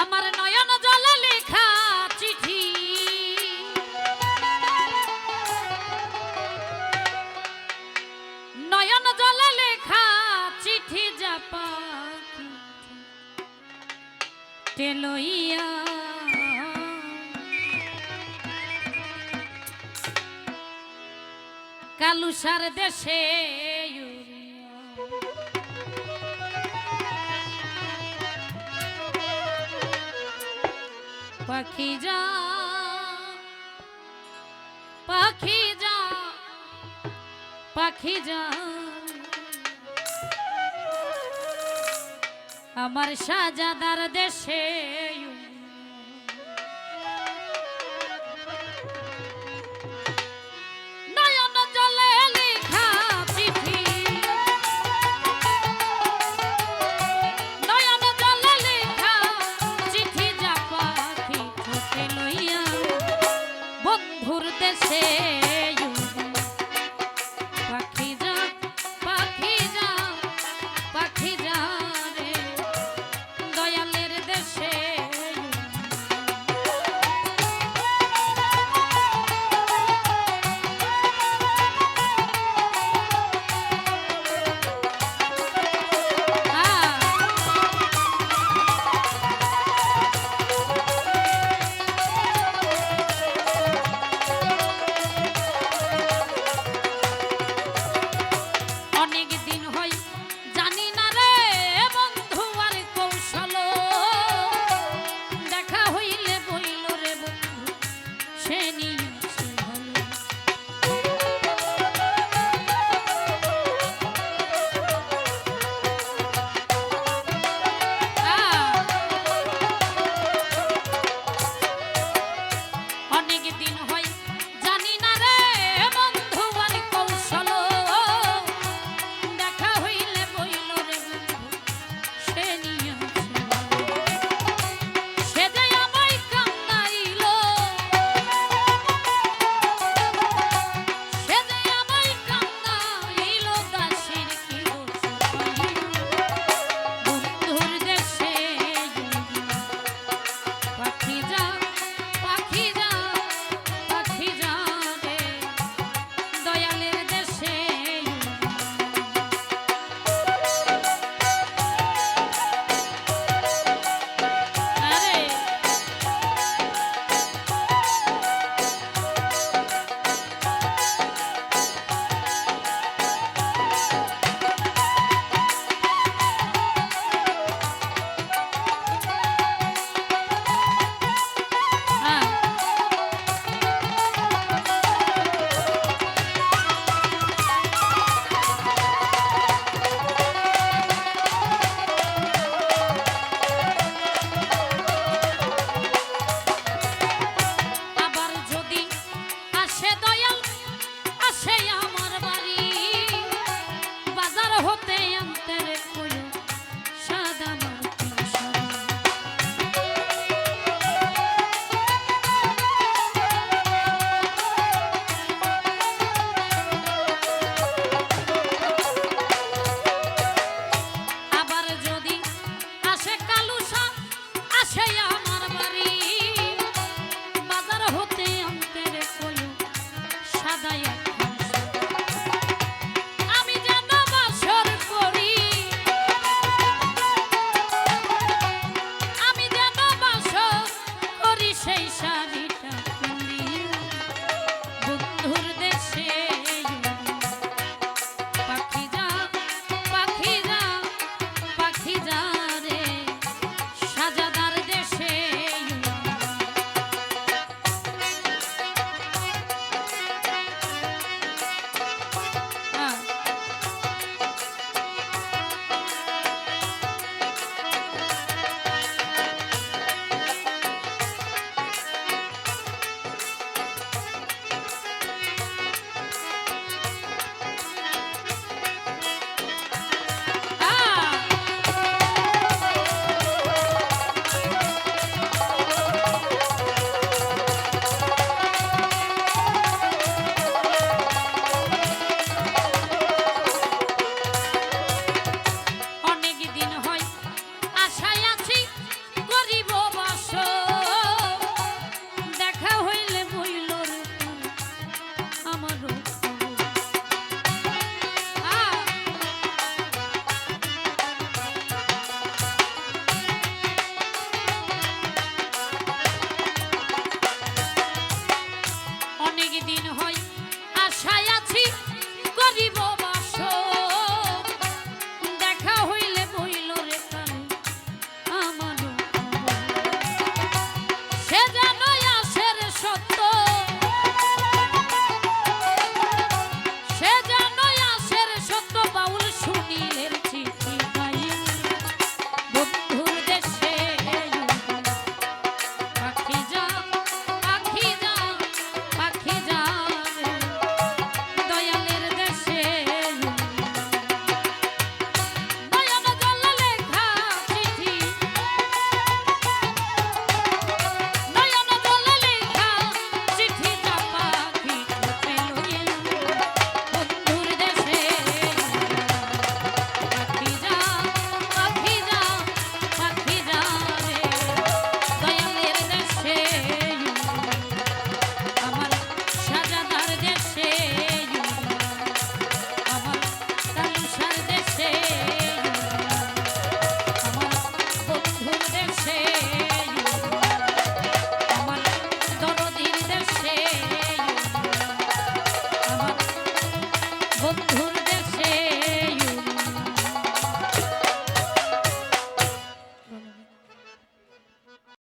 আমার নয়ন জলে লেখা চিঠি। নয়ন জলে লেখা চিঠি যাপা টেলইয়া। কালুসার দেশে পাখি যা পাখি যা পাখি যা। আমার সাজাদার দেশে যাও।